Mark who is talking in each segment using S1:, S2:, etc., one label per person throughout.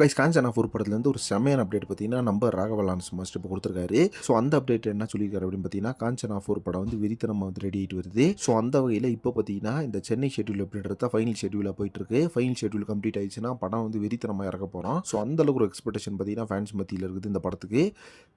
S1: Guys Kanchana four படத்துலேருந்து ஒரு செமையான அப்டேட் பார்த்தீங்கன்னா நம்ம ராகவலான்ஸ் மாஸ்டர் இப்போ கொடுத்துருக்காரு. ஸோ அந்த அப்டேட் என்ன சொல்லியிருக்காரு அப்படின்னு பார்த்தீங்கன்னா காஞ்சனா ஃபோர் படம் வந்து வெறித்தனமாக வந்து ரெடி ஆகிட்டு வருது. ஸோ அந்த வகையில் இப்போ பார்த்தீங்கன்னா இந்த சென்னை ஷெட்யூல் அப்படின்றத ஃபைனல் ஷெட்யூலாக போயிட்டு இருக்கு. ஃபைனல் ஷெட்யூல் கம்ப்ளீட் ஆயிடுச்சுன்னா படம் வந்து வெறித்தனமாக இறக்க போகிறோம் ஸோ அந்த அளவுக்கு ஒரு எக்ஸ்பெக்டேஷன் பார்த்தீங்கன்னா ஃபேன்ஸ் மத்தியில் இருக்குது இந்த படத்துக்கு.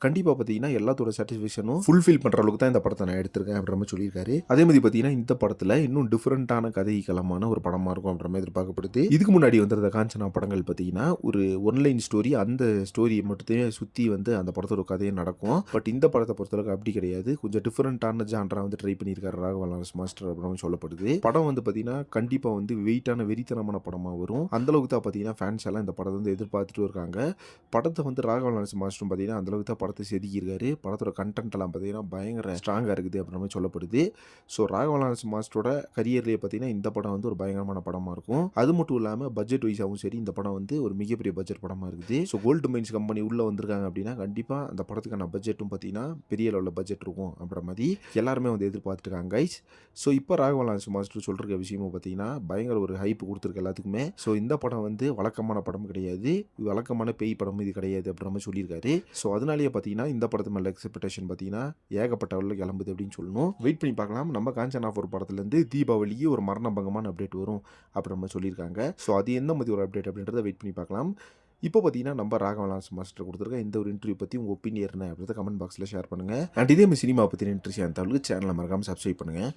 S1: கண்டிப்பாக பார்த்தீங்கன்னா எல்லாத்தோட சாட்டிஸ்ஃபேக்ஷனும் ஃபுல்ஃபில் பண்ணுற அளவுக்கு தான் இந்த படத்தை நான் எடுத்திருக்கேன் அப்படின்ற மாதிரி சொல்லியிருக்காரு. அதே மாதிரி பார்த்தீங்கன்னா இந்த படத்தில் இன்னும் டிஃப்ரெண்ட்டான கதை களமான ஒரு படமாக இருக்கும் அப்படின்ற மாதிரி எதிர்பார்க்கப்படுது. இதுக்கு முன்னாடி வந்திருந்த காஞ்சனா படங்கள் பார்த்தீங்கன்னா ஒரு ஒன்லைன் ஸ்டோரி அந்த ஸ்டோரியை மட்டுமே சுற்றி வந்து அந்த படத்தோட கதையை நடக்கும். பட் இந்த படத்தை பொறுத்தளவுக்கு அப்படி கிடையாது. கொஞ்சம் டிஃப்ரெண்ட்டான ஜான்ரா வந்து ட்ரை பண்ணியிருக்காரு ராகவ லாரன்ஸ் மாஸ்டர் அப்படின்னு சொல்லப்படுது. படம் வந்து பார்த்தீங்கன்னா கண்டிப்பாக வந்து வெயிட்டான வெறித்தனமான படமாக வரும். அந்தளவுக்கு தான் பார்த்தீங்கன்னா ஃபேன்ஸ் எல்லாம் இந்த படத்தை வந்து எதிர்பார்த்துட்டு இருக்காங்க. படத்தை வந்து ராகவ லாரன்ஸ் மாஸ்டரும் பார்த்தீங்கன்னா அந்த அளவுக்கு தான் படத்தை செதுக்கியிருக்காரு. படத்தோட கண்டென்ட் எல்லாம் பார்த்தீங்கன்னா பயங்கர ஸ்ட்ராங்காக இருக்குது அப்படின்ற சொல்லப்படுது. ஸோ ராகவ லாரன்ஸ் மாஸ்டரோட கரியர்லேயே பார்த்தீங்கன்னா இந்த படம் வந்து ஒரு பயங்கரமான படமாக இருக்கும். அது மட்டும் இல்லாமல் பட்ஜெட் வைஸாகவும் சரி இந்த படம் வந்து ஒரு மிகப்பெரிய பட்ஜெட் படமாக இருக்குது. ஸோ கோல்டு மைன்ஸ் கம்பெனி உள்ளே வந்திருக்காங்க அப்படின்னா கண்டிப்பாக அந்த படத்துக்கான பட்ஜெட்டும் பார்த்தீங்கன்னா பெரிய லெவலில் பட்ஜெட் இருக்கும் அப்படின்ற மாதிரி எல்லாருமே வந்து எதிர்பார்த்துருக்காங்க கைஸ் ஸோ இப்போ ராகவலான்ஸ் மாஸ்டர் சொல்கிற விஷயமும் பார்த்தீங்கன்னா பயங்கர ஒரு ஹைப் கொடுத்துருக்கு எல்லாத்துக்குமே. ஸோ இந்த படம் வந்து வழக்கமான படம் கிடையாது. வழக்கமான பேய் படம் இது கிடையாது அப்படின்ற மாதிரி சொல்லியிருக்காரு. ஸோ அதனாலேயே பார்த்தீங்கன்னா இந்த படத்து மேலே எக்ஸ்பெக்டேஷன் பார்த்தீங்கன்னா ஏகப்பட்ட அளவில் கிளம்புது அப்படின்னு சொல்லணும். வெயிட் பண்ணி பார்க்கலாம். நம்ம காஞ்சனா ஒரு படத்துலேருந்து தீபாவளிக்கு ஒரு மரணபங்கமான அப்டேட் வரும் அப்படின்ற மாதிரி சொல்லியிருக்காங்க. ஸோ அது எந்த மாதிரி ஒரு அப்டேட் அப்படின்றத வெயிட் பண்ணி பார்க்கலாம். இப்போ பார்த்தீங்கன்னா நம்ம ராகவலான்ஸ் மாஸ்டர் கொடுத்துருக்க இந்த ஒரு இன்டர்வியூ பற்றி உங்கள் ஒப்பீனியன் என்ன அப்படின்றத கமெண்ட் பாக்ஸில் ஷேர் பண்ணுங்கள் அண்ட் இதே மாதிரி சினிமா பற்றி இன்ட்ரெஸ்ட் அந்த சேனலை மறக்காமல் சப்ஸ்கிரைப் பண்ணுங்கள்